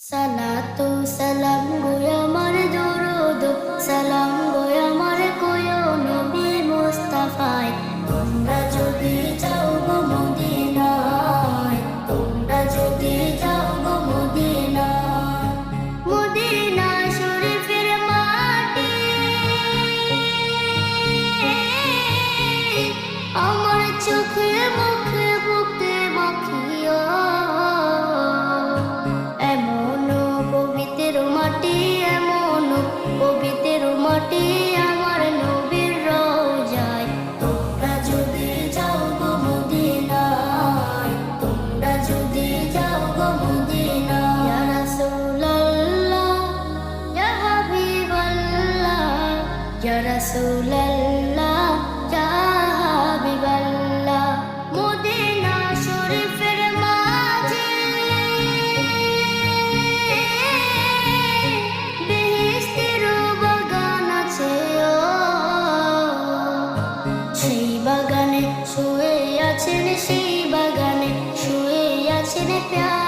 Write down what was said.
সালাতু সালাম গো আমার দরুদ সালাম রসুল্লাহ বাগান আছে বাগানে আছেন সেই বাগানে শুয়ে আছেন প্যার।